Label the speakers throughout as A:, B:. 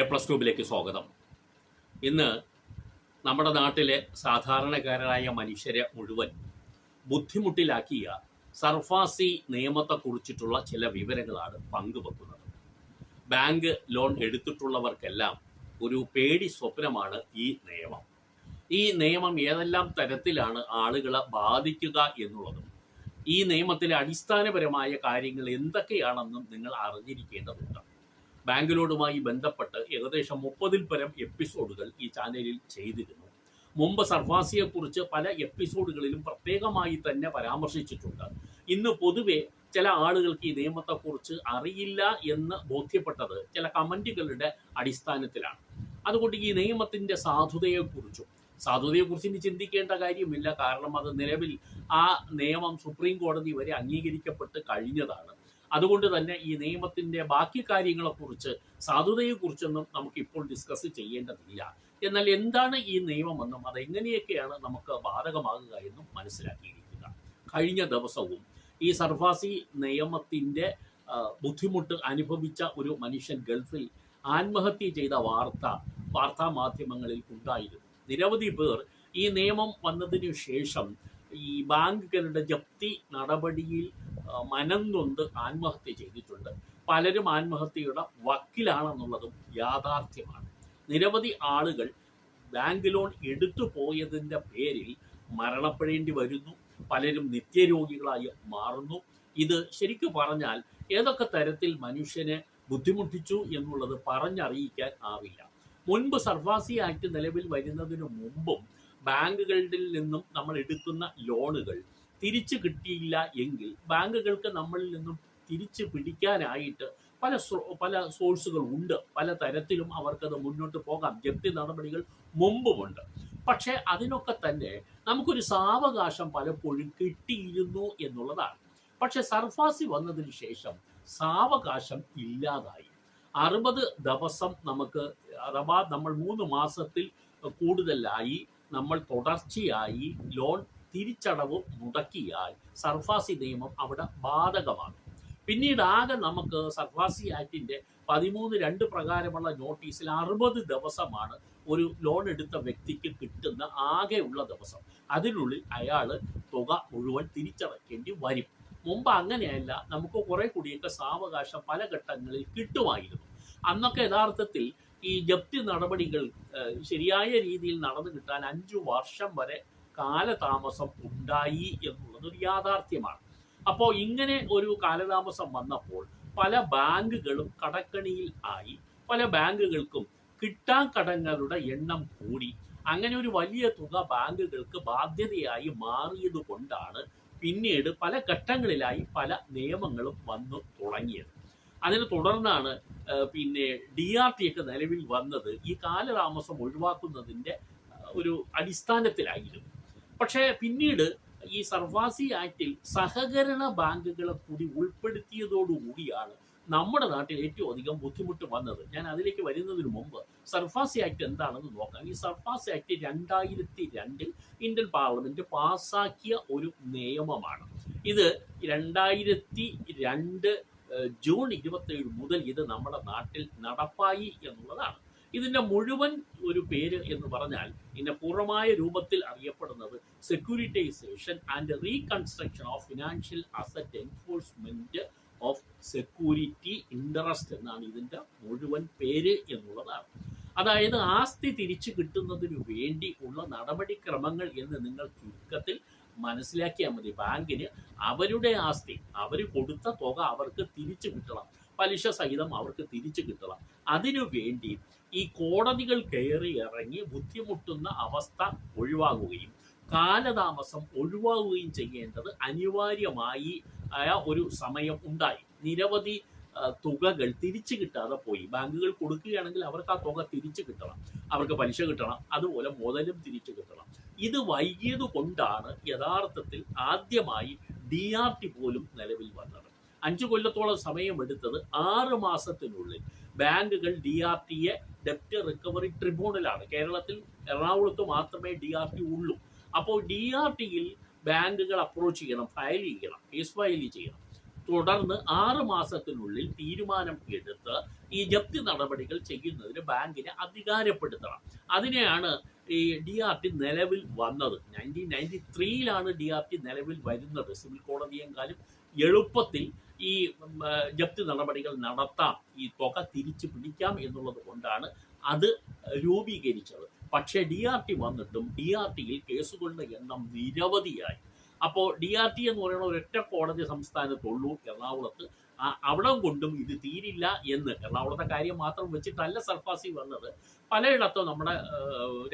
A: A plus ട്യൂബിലേക്ക് സ്വാഗതം. ഇന്ന് നമ്മുടെ നാട്ടിലെ സാധാരണക്കാരനായ മനുഷ്യരെ മുഴുവൻ ബുദ്ധിമുട്ടിലാക്കിയ സർഫാസി നിയമത്തെക്കുറിച്ചിട്ടുള്ള ചില വിവരങ്ങളാണ് പങ്കുവെക്കുന്നത്. ബാങ്ക് ലോൺ എടുത്തിട്ടുള്ളവർക്കെല്ലാം ഒരു പേടി സ്വപ്നമാണ് ഈ നിയമം. ഈ നിയമം ഏതെല്ലാം തരത്തിലാണ് ആളുകളെ ബാധിക്കുക എന്നുള്ളതും ഈ നിയമത്തിലെ അടിസ്ഥാനപരമായ കാര്യങ്ങൾ എന്തൊക്കെയാണെന്നും നിങ്ങൾ അറിഞ്ഞിരിക്കേണ്ടതുണ്ട്. ബാങ്ക് ലോണുമായി ബന്ധപ്പെട്ട് ഏകദേശം മുപ്പതിൽ പരം എപ്പിസോഡുകൾ ഈ ചാനലിൽ ചെയ്തിരുന്നു. മുമ്പ് സർഫാസിയെക്കുറിച്ച് പല എപ്പിസോഡുകളിലും പ്രത്യേകമായി തന്നെ പരാമർശിച്ചിട്ടുണ്ട്. ഇന്ന് പൊതുവെ ചില ആളുകൾക്ക് ഈ നിയമത്തെക്കുറിച്ച് അറിയില്ല എന്ന് ബോധ്യപ്പെട്ടത് ചില കമന്റുകളുടെ അടിസ്ഥാനത്തിലാണ്. അതുകൊണ്ട് ഈ നിയമത്തിന്റെ സാധുതയെക്കുറിച്ചും സാധുതയെക്കുറിച്ച് ഇനി ചിന്തിക്കേണ്ട കാര്യമില്ല. കാരണം അത് നിലവിൽ ആ നിയമം സുപ്രീം കോടതി വരെ അംഗീകരിക്കപ്പെട്ട് കഴിഞ്ഞതാണ്. അതുകൊണ്ട് തന്നെ ഈ നിയമത്തിന്റെ ബാക്കി കാര്യങ്ങളെക്കുറിച്ച് സാധുതയെക്കുറിച്ചൊന്നും നമുക്ക് ഇപ്പോൾ ഡിസ്കസ് ചെയ്യേണ്ടതില്ല. എന്നാൽ എന്താണ് ഈ നിയമമെന്നും അതെങ്ങനെയൊക്കെയാണ് നമുക്ക് ബാധകമാകുക എന്നും മനസ്സിലാക്കിയിരിക്കുക. കഴിഞ്ഞ ദിവസവും ഈ സർഫാസി നിയമത്തിന്റെ ബുദ്ധിമുട്ട് അനുഭവിച്ച ഒരു മനുഷ്യൻ ഗൾഫിൽ ആത്മഹത്യ ചെയ്ത വാർത്ത വാർത്താ മാധ്യമങ്ങളിൽ ഉണ്ടായിരുന്നു. നിരവധി പേർ ഈ നിയമം വന്നതിനു ശേഷം ഈ ബാങ്കുകളുടെ ജപ്തി നടപടിയിൽ മനം നൊന്ത് ആത്മഹത്യ ചെയ്തിട്ടുണ്ട്. പലരും ആത്മഹത്യയുടെ വക്കിലാണെന്നുള്ളതും യാഥാർത്ഥ്യമാണ്. നിരവധി ആളുകൾ ബാങ്ക് ലോൺ എടുത്തു പോയതിന്റെ പേരിൽ മരണപ്പെടേണ്ടി വരുന്നു. പലരും നിത്യരോഗികളായി മാറുന്നു. ഇത് ശരിക്കു പറഞ്ഞാൽ ഏതൊക്കെ തരത്തിൽ മനുഷ്യനെ ബുദ്ധിമുട്ടിച്ചു എന്നുള്ളത് പറഞ്ഞറിയിക്കാൻ ആവില്ല. മുൻപ് സർഫാസി ആക്ട് നിലവിൽ വരുന്നതിന് മുമ്പും ബാങ്കുകളിൽ നിന്നും നമ്മൾ എടുക്കുന്ന ലോണുകൾ തിരിച്ചു കിട്ടിയില്ല എങ്കിൽ ബാങ്കുകൾക്ക് നമ്മളിൽ നിന്നും തിരിച്ചു പിടിക്കാനായിട്ട് പല പല സോഴ്സുകൾ ഉണ്ട്. പല തരത്തിലും അവർക്കത് മുന്നോട്ട് പോകാം. ജപ്തി നടപടികൾ മുമ്പുമുണ്ട്. പക്ഷേ അതിനൊക്കെ തന്നെ നമുക്കൊരു സാവകാശം പലപ്പോഴും കിട്ടിയിരുന്നു എന്നുള്ളതാണ്. പക്ഷെ സർഫാസി വന്നതിന് ശേഷം സാവകാശം ഇല്ലാതായി. അറുപത് ദിവസം നമുക്ക് അഥവാ നമ്മൾ മൂന്ന് മാസത്തിൽ കൂടുതലായി നമ്മൾ തുടർച്ചയായി ലോൺ തിരിച്ചടവ് മുടക്കിയാൽ സർഫാസി നിയമം അവിടെ ബാധകമാണ്. പിന്നീട് ആകെ നമുക്ക് സർഫാസി ആക്ടിന്റെ പതിമൂന്ന് രണ്ട് പ്രകാരമുള്ള നോട്ടീസിൽ അറുപത് ദിവസമാണ് ഒരു ലോൺ എടുത്ത വ്യക്തിക്ക് കിട്ടുന്ന ആകെയുള്ള ദിവസം. അതിനുള്ളിൽ അയാൾ തുക മുഴുവൻ തിരിച്ചടക്കേണ്ടി വരും. മുമ്പ് അങ്ങനെയല്ല നമുക്ക് കുറെ കൂടിയൊക്കെ സാവകാശം പല ഘട്ടങ്ങളിൽ കിട്ടുമായിരുന്നു. അന്നൊക്കെ യഥാർത്ഥത്തിൽ ഈ ജപ്തി നടപടികൾ ശരിയായ രീതിയിൽ നടന്നു കിട്ടാൻ അഞ്ചു വർഷം വരെ കാലതാമസം ഉണ്ടായി എന്നുള്ളത് ഒരു യാഥാർത്ഥ്യമാണ്. അപ്പോൾ ഇങ്ങനെ ഒരു കാലതാമസം വന്നപ്പോൾ പല ബാങ്കുകളും കടക്കണിയിൽ ആയി. പല ബാങ്കുകൾക്കും കിട്ടാൻ കടങ്ങളുടെ എണ്ണം കൂടി. അങ്ങനെ ഒരു വലിയ തുക ബാങ്കുകൾക്ക് ബാധ്യതയായി മാറിയത് കൊണ്ടാണ് പിന്നീട് പല ഘട്ടങ്ങളിലായി പല നിയമങ്ങളും വന്നു തുടങ്ങിയത്. അതിന് തുടർന്നാണ് പിന്നെ ഡി ആർ ടി ഒക്കെ നിലവിൽ വന്നത് ഈ കാലതാമസം ഒഴിവാക്കുന്നതിന്റെ ഒരു അടിസ്ഥാനത്തിലായിരുന്നു. പക്ഷേ പിന്നീട് ഈ സർഫാസി ആക്ടിൽ സഹകരണ ബാങ്കുകളെ കൂടി ഉൾപ്പെടുത്തിയതോടുകൂടിയാണ് നമ്മുടെ നാട്ടിൽ ഏറ്റവും അധികം ബുദ്ധിമുട്ട് വന്നത്. ഞാൻ അതിലേക്ക് വരുന്നതിന് മുമ്പ് സർഫാസി ആക്ട് എന്താണെന്ന് നോക്കാം. ഈ സർഫാസി ആക്ട് രണ്ടായിരത്തി രണ്ടിൽ ഇന്ത്യൻ പാർലമെന്റ് പാസാക്കിയ ഒരു നിയമമാണ്. ഇത് രണ്ടായിരത്തി രണ്ട് ജൂൺ ഇരുപത്തേഴ് മുതൽ ഇത് നമ്മുടെ നാട്ടിൽ നടപ്പായി എന്നുള്ളതാണ്. ഇതിന്റെ മുഴുവൻ ഒരു പേര് എന്ന് പറഞ്ഞാൽ ഇതിന്റെ പൂർണമായ രൂപത്തിൽ അറിയപ്പെടുന്നത് securitisation and reconstruction of financial asset enforcement of security interest എന്നാണ് ഇതിന്റെ മുഴുവൻ പേര് എന്നുള്ളതാണ്. അതായത് ആസ്തി തിരിച്ചു കിട്ടുന്നതിന് വേണ്ടി ഉള്ള നടപടിക്രമങ്ങൾ എന്ന് നിങ്ങൾ ചുരുക്കത്തിൽ മനസ്സിലാക്കിയാൽ മതി. ബാങ്കിന് അവരുടെ ആസ്തി അവർ കൊടുത്ത തുക അവർക്ക് തിരിച്ചു കിട്ടണം. പലിശ സഹിതം അവർക്ക് തിരിച്ചു കിട്ടണം. അതിനു വേണ്ടി ഈ കോടതികൾ കയറി ഇറങ്ങി ബുദ്ധിമുട്ടുന്ന അവസ്ഥ ഒഴിവാകുകയും കാലതാമസം ഒഴിവാകുകയും ചെയ്യേണ്ടത് അനിവാര്യമായി ആയ ഒരു സമയം ഉണ്ടായി. നിരവധി തുകകൾ തിരിച്ചു കിട്ടാതെ പോയി. ബാങ്കുകൾ കൊടുക്കുകയാണെങ്കിൽ അവർക്ക് ആ തുക തിരിച്ചു കിട്ടണം. അവർക്ക് പലിശ കിട്ടണം. അതുപോലെ മുതലും തിരിച്ചു കിട്ടണം. ഇത് വൈകിയത് കൊണ്ടാണ് യഥാർത്ഥത്തിൽ ആദ്യമായി ഡി ആർ ടി പോലും നിലവിൽ വന്നത്. അഞ്ചു കൊല്ലത്തോളം സമയമെടുത്തത് ആറ് മാസത്തിനുള്ളിൽ ബാങ്കുകൾ ഡി ആർ ടിയെ ഡെപ്റ്റ് റിക്കവറി ട്രിബ്യൂണലാണ് കേരളത്തിൽ എറണാകുളത്ത് മാത്രമേ ഡി ആർ ടി ഉള്ളൂ. അപ്പോൾ ഡി ആർ ടിയിൽ ബാങ്കുകൾ അപ്രോച്ച് ചെയ്യണം ഫയൽ ചെയ്യണം കേസ് ഫയൽ ചെയ്യണം. തുടർന്ന് ആറ് മാസത്തിനുള്ളിൽ തീരുമാനം എടുത്ത് ഈ ജപ്തി നടപടികൾ ചെയ്യുന്നതിന് ബാങ്കിനെ അധികാരപ്പെടുത്തണം. അതിനെയാണ് ഈ ഡി ആർ ടി നിലവിൽ വന്നത്. നയന്റീൻ നയന്റി ത്രീയിലാണ് ഡി ആർ ടി നിലവിൽ വരുന്നത്. സിവിൽ കോടതിയെക്കാളും എളുപ്പത്തിൽ ഈ ജപ്തി നടപടികൾ നടത്താം ഈ തുക തിരിച്ചു പിടിക്കാം എന്നുള്ളത് കൊണ്ടാണ് അത് രൂപീകരിച്ചത്. പക്ഷേ ഡി ആർ ടി വന്നിട്ടും ഡി ആർ ടിയിൽ കേസുകളുടെ എണ്ണം നിരവധിയായി. അപ്പോൾ ഡി ആർ ടി എന്ന് പറയുന്ന ഒരൊറ്റ കോടതി സംസ്ഥാനത്തുള്ളൂ എറണാകുളത്ത്. അവിടെ കൊണ്ടും ഇത് തീരില്ല എന്ന് എറണാകുളത്തെ കാര്യം മാത്രം വെച്ചിട്ടല്ല സർഫാസി വന്നത്. പലയിടത്തും നമ്മുടെ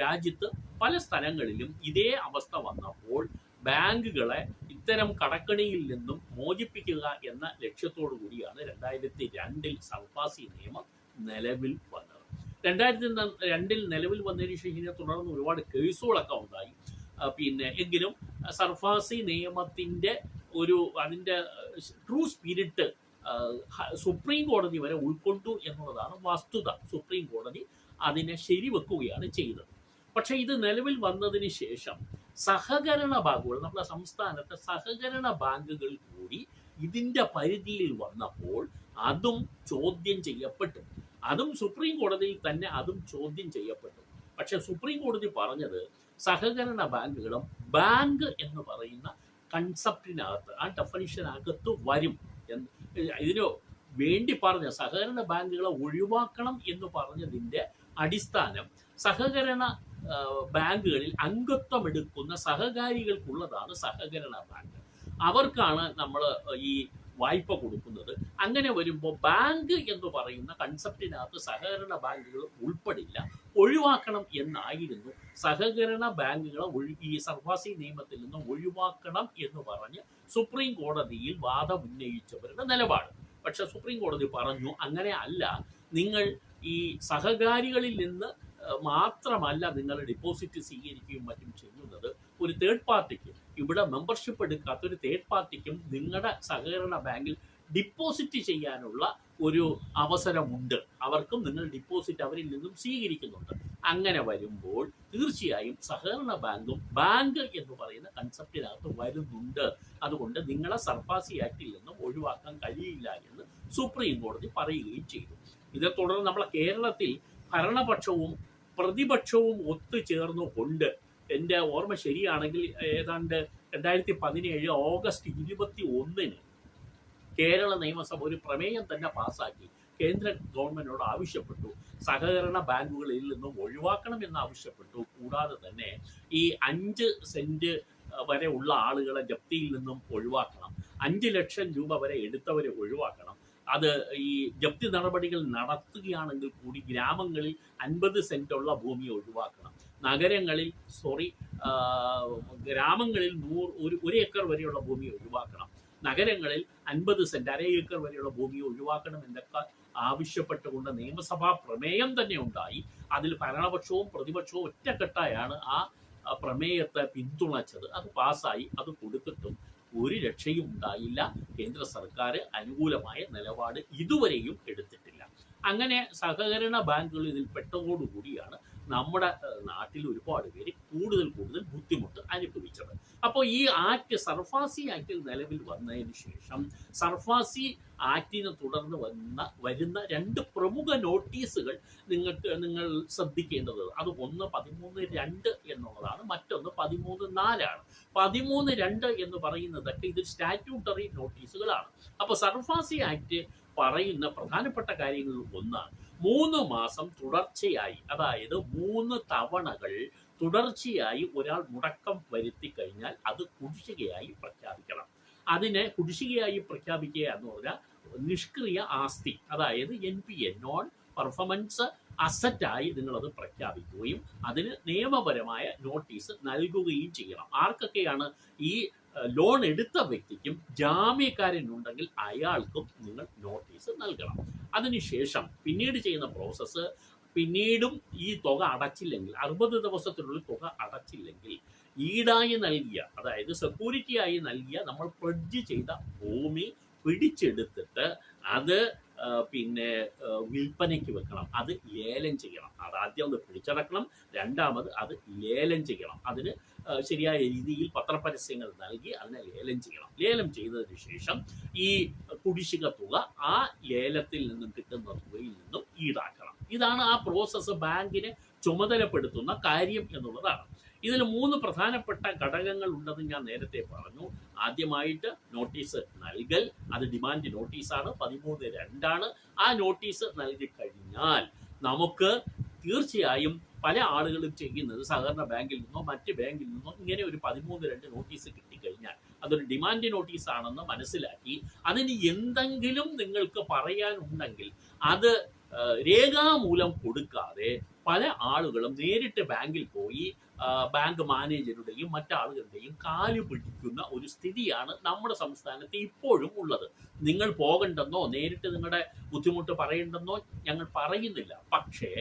A: രാജ്യത്ത് പല സ്ഥലങ്ങളിലും ഇതേ അവസ്ഥ വന്നപ്പോൾ ബാങ്കുകളെ ഇത്തരം കടക്കണിയിൽ നിന്നും മോചിപ്പിക്കുക എന്ന ലക്ഷ്യത്തോടു കൂടിയാണ് രണ്ടായിരത്തി രണ്ടിൽ സർഫാസി നിയമം നിലവിൽ വന്നത്. രണ്ടായിരത്തി രണ്ടിൽ നിലവിൽ വന്നതിന് ശേഷം തുടർന്ന് ഒരുപാട് കേസുകളൊക്കെ ഉണ്ടായി. പിന്നെ എങ്കിലും സർഫാസി നിയമത്തിന്റെ ഒരു അതിന്റെ ട്രൂ സ്പിരിറ്റ് സുപ്രീം കോടതി വരെ ഉൾക്കൊണ്ടു എന്നുള്ളതാണ് വസ്തുത. സുപ്രീം കോടതി അതിനെ ശരിവെക്കുകയാണ് ചെയ്തത്. പക്ഷേ ഇത് നിലവിൽ വന്നതിന് ശേഷം സഹകരണ ബാങ്കുകൾ നമ്മുടെ സംസ്ഥാനത്തെ സഹകരണ ബാങ്കുകൾ കൂടി ഇതിന്റെ പരിധിയിൽ വന്നപ്പോൾ അതും ചോദ്യം ചെയ്യപ്പെട്ടു. അതും സുപ്രീം കോടതിയിൽ തന്നെ അതും ചോദ്യം ചെയ്യപ്പെട്ടു. പക്ഷെ സുപ്രീം കോടതി പറഞ്ഞത് സഹകരണ ബാങ്കുകളും ബാങ്ക് എന്ന് പറയുന്ന കൺസെപ്റ്റിനകത്ത് ആ ഡെഫിനിഷനകത്ത് വരും എന്ന്. ഇതിന് വേണ്ടി പറഞ്ഞ സഹകരണ ബാങ്കുകളെ ഒഴിവാക്കണം എന്ന് പറഞ്ഞതിന്റെ അടിസ്ഥാനം സഹകരണ ബാങ്കുകളിൽ അംഗത്വം എടുക്കുന്ന സഹകാരികൾക്കുള്ളതാണ് സഹകരണ ബാങ്ക്. അവർക്കാണ് നമ്മൾ ഈ വായ്പ കൊടുക്കുന്നത്. അങ്ങനെ വരുമ്പോൾ ബാങ്ക് എന്ന് പറയുന്ന കൺസെപ്റ്റിനകത്ത് സഹകരണ ബാങ്കുകൾ ഉൾപ്പെടില്ല. ഒഴിവാക്കണം എന്നായിരുന്നു. സഹകരണ ബാങ്കുകളെ ഈ സർവാസി നിയമത്തിൽ നിന്ന് ഒഴിവാക്കണം എന്ന് പറഞ്ഞ് സുപ്രീം കോടതിയിൽ വാദം ഉന്നയിച്ചവരുടെ നിലപാട്. പക്ഷെ സുപ്രീം കോടതി പറഞ്ഞു അങ്ങനെ അല്ല. നിങ്ങൾ ഈ സഹകാരികളിൽ നിന്ന് മാത്രമല്ല നിങ്ങൾ ഡിപ്പോസിറ്റ് സ്വീകരിക്കുകയും മറ്റും ചെയ്യുന്നത് ഒരു തേർഡ് പാർട്ടിക്ക് ഇവിടെ മെമ്പർഷിപ്പ് എടുക്കാത്ത ഒരു തേർഡ് പാർട്ടിക്കും നിങ്ങളുടെ സഹകരണ ബാങ്കിൽ ഡിപ്പോസിറ്റ് ചെയ്യാനുള്ള ഒരു അവസരമുണ്ട്. അവർക്കും നിങ്ങൾ ഡിപ്പോസിറ്റ് അവരിൽ നിന്നും സ്വീകരിക്കുന്നുണ്ട്. അങ്ങനെ വരുമ്പോൾ തീർച്ചയായും സഹകരണ ബാങ്കും ബാങ്ക് എന്ന് പറയുന്ന കൺസെപ്റ്റിനകത്ത് വരുന്നുണ്ട്. അതുകൊണ്ട് നിങ്ങളെ സർഫാസി ആക്ടിൽ നിന്നും ഒഴിവാക്കാൻ കഴിയില്ല എന്ന് സുപ്രീം കോടതി പറയുകയും ചെയ്തു. ഇതേ തുടർന്ന് നമ്മളെ കേരളത്തിൽ ഭരണപക്ഷവും പ്രതിപക്ഷവും ഒത്തുചേർന്നുകൊണ്ട്. എന്റെ ഓർമ്മ ശരിയാണെങ്കിൽ ഏതാണ്ട് രണ്ടായിരത്തി പതിനേഴ് ഓഗസ്റ്റ് ഇരുപത്തി ഒന്നിന് കേരള നിയമസഭ ഒരു പ്രമേയം തന്നെ പാസാക്കി കേന്ദ്ര ഗവൺമെന്റിനോട് ആവശ്യപ്പെട്ടു. സഹകരണ ബാങ്കുകളിൽ നിന്നും ഒഴിവാക്കണമെന്ന് ആവശ്യപ്പെട്ടു. കൂടാതെ തന്നെ ഈ അഞ്ച് സെന്റ് വരെ ഉള്ള ആളുകളെ ജപ്തിയിൽ നിന്നും ഒഴിവാക്കണം. അഞ്ച് ലക്ഷം രൂപ വരെ എടുത്തവരെ ഒഴിവാക്കണം. അത് ഈ ജപ്തി നടപടികൾ നടത്തുകയാണെങ്കിൽ കൂടി ഗ്രാമങ്ങളിൽ അൻപത് സെന്റ് ഉള്ള ഭൂമി ഒഴിവാക്കണം. നഗരങ്ങളിൽ സോറി ഗ്രാമങ്ങളിൽ നൂറ് ഒരു ഒരു ഏക്കർ വരെയുള്ള ഭൂമി ഒഴിവാക്കണം. നഗരങ്ങളിൽ അൻപത് സെന്റ് അര ഏക്കർ വരെയുള്ള ഭൂമി ഒഴിവാക്കണം എന്നൊക്കെ ആവശ്യപ്പെട്ടുകൊണ്ട് നിയമസഭാ പ്രമേയം തന്നെ ഉണ്ടായി. അതിൽ ഭരണപക്ഷവും പ്രതിപക്ഷവും ഒറ്റക്കെട്ടായാണ് ആ പ്രമേയത്തെ പിന്തുണച്ചത്. അത് പാസ്സായി അത് കൊടുത്തിട്ടും ഒരു രക്ഷയും ഉണ്ടായില്ല. കേന്ദ്ര സർക്കാർ അനുകൂലമായ നിലപാട് ഇതുവരെയും എടുത്തിട്ടില്ല. അങ്ങനെ സഹകരണ ബാങ്കുകൾ ഇതിൽ പെട്ടതോടുകൂടിയാണ് നമ്മുടെ നാട്ടിൽ ഒരുപാട് പേര് കൂടുതൽ കൂടുതൽ ബുദ്ധിമുട്ട് അനുഭവിച്ചത്. അപ്പോൾ ഈ ആക്ട് സർഫാസി ആക്ടിൽ നിലവിൽ വന്നതിന് ശേഷം സർഫാസി ആക്ടിനെ തുടർന്ന് വന്ന വരുന്ന രണ്ട് പ്രമുഖ നോട്ടീസുകൾ നിങ്ങൾക്ക് നിങ്ങൾ ശ്രദ്ധിക്കേണ്ടത്. അത് ഒന്ന് പതിമൂന്ന് രണ്ട് എന്നുള്ളതാണ് മറ്റൊന്ന് പതിമൂന്ന് നാലാണ്. പതിമൂന്ന് രണ്ട് എന്ന് പറയുന്നതൊക്കെ ഇത് സ്റ്റാറ്റ്യൂട്ടറി നോട്ടീസുകളാണ്. അപ്പോൾ സർഫാസി ആക്ട് പറയുന്ന പ്രധാനപ്പെട്ട കാര്യങ്ങളിൽ ഒന്നാണ്. മൂന്ന് മാസം തുടർച്ചയായി അതായത് മൂന്ന് തവണകൾ തുടർച്ചയായി ഒരാൾ മുടക്കം വരുത്തി കഴിഞ്ഞാൽ അത് കുടിശ്ശികയായി പ്രഖ്യാപിക്കണം. അതിനെ കുടിശ്ശികയായി പ്രഖ്യാപിക്കുക എന്ന് പറഞ്ഞാൽ നിഷ്ക്രിയ ആസ്തി അതായത് N P A non performance അസറ്റായി നിങ്ങളത് പ്രഖ്യാപിക്കുകയും അതിന് നിയമപരമായ നോട്ടീസ് നൽകുകയും ചെയ്യണം. ആർക്കൊക്കെയാണ് ഈ ലോൺ എടുത്ത വ്യക്തിക്കും ജാമ്യക്കാരനുണ്ടെങ്കിൽ അയാൾക്കും നിങ്ങൾ നോട്ടീസ് നൽകണം. അതിനുശേഷം പിന്നീട് ചെയ്യുന്ന പ്രോസസ്സ് പിന്നീടും ഈ തുക അടച്ചില്ലെങ്കിൽ അറുപത് ദിവസത്തിനുള്ളിൽ തുക അടച്ചില്ലെങ്കിൽ ഈടായി നൽകിയ അതായത് സെക്യൂരിറ്റി ആയി നൽകിയ നമ്മൾ പ്രഡ്ജ് ചെയ്ത ഭൂമി പിടിച്ചെടുത്തിട്ട് അത് പിന്നെ വിൽപ്പനയ്ക്ക് വെക്കണം. അത് ലേലം ചെയ്യണം. അത് ആദ്യം ഒന്ന് പിടിച്ചടക്കണം. രണ്ടാമത് അത് ലേലം ചെയ്യണം. അതിന് ശരിയായ രീതിയിൽ പത്രപരസ്യങ്ങൾ നൽകി അതിനെ ലേലം ചെയ്യണം. ലേലം ചെയ്തതിന് ശേഷം ഈ കുടിശ്ശിക തുക ആ ലേലത്തിൽ നിന്നും കിട്ടുന്ന തുകയിൽ നിന്നും ഈടാക്കണം ഇതാണ് ആ പ്രോസസ്സ് ബാങ്കിനെ ചുമതലപ്പെടുത്തുന്ന കാര്യം എന്നുള്ളതാണ്. ഇതിൽ മൂന്ന് പ്രധാനപ്പെട്ട ഘടകങ്ങൾ ഉണ്ടെന്ന് ഞാൻ നേരത്തെ പറഞ്ഞു. ആദ്യമായിട്ട് നോട്ടീസ് നൽകൽ. അത് ഡിമാൻഡ് നോട്ടീസാണ് പതിമൂന്ന് രണ്ടാണ്. ആ നോട്ടീസ് നൽകി കഴിഞ്ഞാൽ നമുക്ക് തീർച്ചയായും പല ആളുകളും ചെയ്യുന്നത് സഹകരണ ബാങ്കിൽ നിന്നോ മറ്റ് ബാങ്കിൽ നിന്നോ ഇങ്ങനെ ഒരു പതിമൂന്ന് രണ്ട് നോട്ടീസ് കിട്ടിക്കഴിഞ്ഞാൽ അതൊരു ഡിമാൻഡ് നോട്ടീസ് ആണെന്ന് മനസ്സിലാക്കി അതിന് എന്തെങ്കിലും നിങ്ങൾക്ക് പറയാനുണ്ടെങ്കിൽ അത് രേഖാമൂലം കൊടുക്കാതെ പല ആളുകളും നേരിട്ട് ബാങ്കിൽ പോയി ബാങ്ക് മാനേജരുടെയും മറ്റാളുകളുടെയും കാൽ പിടിക്കുന്ന ഒരു സ്ഥിതിയാണ് നമ്മുടെ സംസ്ഥാനത്ത് ഇപ്പോഴും ഉള്ളത്. നിങ്ങൾ പോകണ്ടെന്നോ നേരിട്ട് നിങ്ങളുടെ ബുദ്ധിമുട്ട് പറയണ്ടെന്നോ ഞങ്ങൾ പറയുന്നില്ല. പക്ഷേ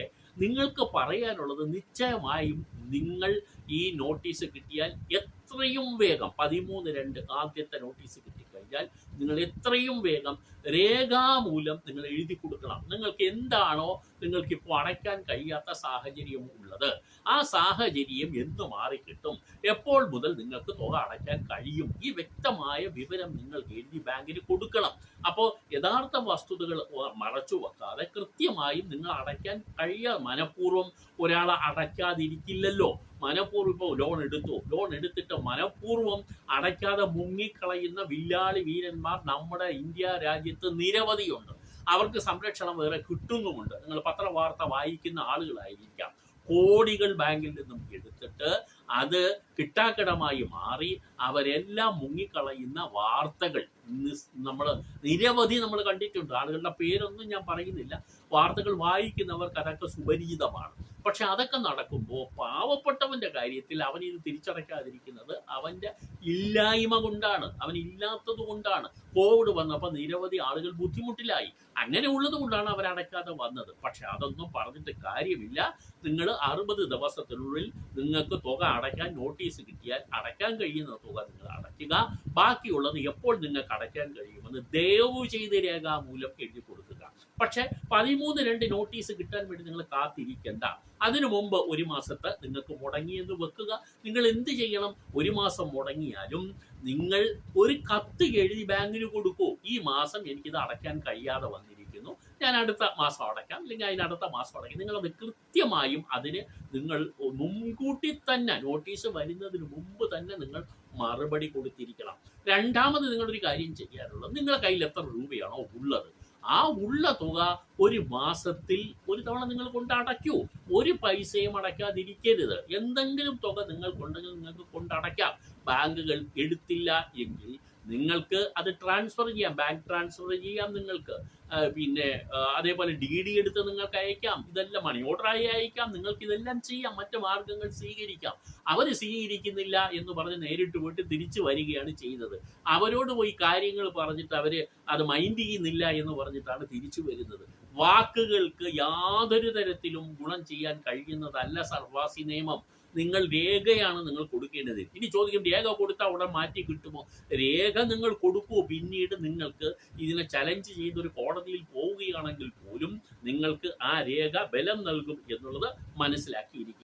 A: നിങ്ങൾക്ക് പറയാനുള്ളത് നിശ്ചയമായും നിങ്ങൾ ഈ നോട്ടീസ് കിട്ടിയാൽ എത്രയും വേഗം പതിമൂന്ന് രണ്ട് ആദ്യത്തെ നോട്ടീസ് കിട്ടിക്കഴിഞ്ഞാൽ നിങ്ങൾ എത്രയും വേഗം രേഖാമൂലം നിങ്ങൾ എഴുതി കൊടുക്കണം. നിങ്ങൾക്ക് എന്താണോ നിങ്ങൾക്ക് ഇപ്പോൾ അടയ്ക്കാൻ കഴിയാത്ത സാഹചര്യം ഉള്ളത്. ആ സാഹചര്യം എന്ന് മാറിക്കിട്ടും എപ്പോൾ മുതൽ നിങ്ങൾക്ക് തുക അടയ്ക്കാൻ കഴിയും? ഈ വ്യക്തമായ വിവരം നിങ്ങൾ എഴുതി ബാങ്കിന് കൊടുക്കണം. അപ്പോൾ യഥാർത്ഥ വസ്തുതകൾ മറച്ചു വെക്കാതെ കൃത്യമായും നിങ്ങൾ അടയ്ക്കാൻ കഴിയാ മനഃപൂർവം ഒരാളെ അടയ്ക്കാതിരിക്കില്ലല്ലോ. മനഃപൂർവം ഇപ്പോൾ ലോൺ എടുത്തു. ലോൺ എടുത്തിട്ട് മനഃപൂർവം അടയ്ക്കാതെ മുങ്ങിക്കളയുന്ന വില്ലാളി വീരന്മാർ നമ്മുടെ ഇന്ത്യ രാജ്യത്ത് നിരവധിയുണ്ട്. അവർക്ക് സംരക്ഷണം വേറെ കിട്ടുന്നുമുണ്ട്. നിങ്ങൾ പത്രവാർത്ത വായിക്കുന്ന ആളുകളായിരിക്കാം. കോടികൾ ബാങ്കിൽ നിന്നും എടുത്തിട്ട് അത് കിട്ടാക്കടമായി മാറി അവരെല്ലാം മുങ്ങിക്കളയുന്ന വാർത്തകൾ. നമ്മൾ നിരവധി നമ്മൾ കണ്ടിട്ടുണ്ട്. ആളുകളുടെ പേരൊന്നും ഞാൻ പറയുന്നില്ല. വാർത്തകൾ വായിക്കുന്നവർക്ക് അതൊക്കെ സുപരിചിതമാണ്. പക്ഷെ അതൊക്കെ നടക്കുമ്പോൾ പാവപ്പെട്ടവന്റെ കാര്യത്തിൽ അവൻ ഇത് തിരിച്ചടയ്ക്കാതിരിക്കുന്നത് അവന്റെ ഇല്ലായ്മ കൊണ്ടാണ്. അവൻ ഇല്ലാത്തത് കൊണ്ടാണ്. കോവിഡ് വന്നപ്പോൾ നിരവധി ആളുകൾ ബുദ്ധിമുട്ടിലായി. അങ്ങനെ ഉള്ളത് കൊണ്ടാണ് അവർ അടയ്ക്കാതെ വന്നത്. പക്ഷെ അതൊന്നും പറഞ്ഞിട്ട് കാര്യമില്ല. നിങ്ങൾ അറുപത് ദിവസത്തിനുള്ളിൽ നിങ്ങൾക്ക് തുക അടയ്ക്കാൻ നോട്ടീസ് കിട്ടിയാൽ അടയ്ക്കാൻ കഴിയുന്ന തുക നിങ്ങൾ അടയ്ക്കുക. ബാക്കിയുള്ളത് എപ്പോൾ നിങ്ങൾക്ക് അടയ്ക്കാൻ കഴിയുമെന്ന് ദയവ് ചെയ്ത് രേഖാമൂലം എഴുതി കൊടുക്കുക. പക്ഷെ പതിമൂന്ന് രണ്ട് നോട്ടീസ് കിട്ടാൻ വേണ്ടി നിങ്ങൾ കാത്തിരിക്കണ്ട. അതിനു മുമ്പ് ഒരു മാസത്തെ നിങ്ങൾക്ക് മുടങ്ങിയെന്ന് വെക്കുക. നിങ്ങൾ എന്ത് ചെയ്യണം? ഒരു മാസം മുടങ്ങിയാലും നിങ്ങൾ ഒരു കത്ത് എഴുതി ബാങ്കിന് കൊടുക്കൂ. ഈ മാസം എനിക്കിത് അടയ്ക്കാൻ കഴിയാതെ വന്നിരിക്കുന്നു. ഞാൻ അടുത്ത മാസം അടയ്ക്കാം. അല്ലെങ്കിൽ അതിന് അടുത്ത മാസം അടയ്ക്കാം. നിങ്ങളത് കൃത്യമായും അതിന് നിങ്ങൾ മുൻകൂട്ടി തന്നെ നോട്ടീസ് വരുന്നതിന് മുമ്പ് തന്നെ നിങ്ങൾ മറുപടി കൊടുത്തിരിക്കണം. രണ്ടാമത് നിങ്ങളൊരു കാര്യം ചെയ്യാനുള്ളത് നിങ്ങളുടെ കയ്യിൽ എത്ര രൂപയാണോ ഉള്ളത്? ആ ഉള്ള തുക ഒരു മാസത്തിൽ ഒരു തവണ നിങ്ങൾ കൊണ്ട് അടയ്ക്കൂ. ഒരു പൈസയും അടയ്ക്കാതിരിക്കരുത്. എന്തെങ്കിലും തുക നിങ്ങൾക്കുണ്ടെങ്കിൽ നിങ്ങൾക്ക് കൊണ്ടടയ്ക്കാം ബാങ്കുകൾ എടുത്തില്ല എങ്കിൽ നിങ്ങൾക്ക് അത് ട്രാൻസ്ഫർ ചെയ്യാം. ബാങ്ക് ട്രാൻസ്ഫർ ചെയ്യാം നിങ്ങൾക്ക്. പിന്നെ അതേപോലെ ഡി ഡി എടുത്ത് നിങ്ങൾക്ക് അയക്കാം. ഇതെല്ലാം മണി ഓർഡറായി അയക്കാം. നിങ്ങൾക്ക് ഇതെല്ലാം ചെയ്യാം. മറ്റു മാർഗങ്ങൾ സ്വീകരിക്കാം. അവർ സ്വീകരിക്കുന്നില്ല എന്ന് പറഞ്ഞ് നേരിട്ട് പോയിട്ട് തിരിച്ചു വരികയാണ് ചെയ്തത് അവരോട് പോയി കാര്യങ്ങൾ പറഞ്ഞിട്ട് അവർ അത് മൈൻഡ് ചെയ്യുന്നില്ല എന്ന് പറഞ്ഞിട്ടാണ് തിരിച്ചു വരുന്നത്. വാക്കുകൾക്ക് യാതൊരു തരത്തിലും ഗുണം ചെയ്യാൻ കഴിയുന്നതല്ല സർവാസി നിയമം. നിങ്ങൾ രേഖയാണ് നിങ്ങൾ കൊടുക്കേണ്ടത്. ഇനി ചോദിക്കും രേഖ കൊടുത്താൽ ഉടൻ മാറ്റി കിട്ടുമോ? രേഖ നിങ്ങൾ കൊടുക്കുമോ പിന്നീട് നിങ്ങൾക്ക് ഇതിനെ ചലഞ്ച് ചെയ്ത് ഒരു കോടതിയിൽ പോവുകയാണെങ്കിൽ പോലും നിങ്ങൾക്ക് ആ രേഖ ബലം നൽകും എന്നുള്ളത് മനസ്സിലാക്കിയിരിക്കും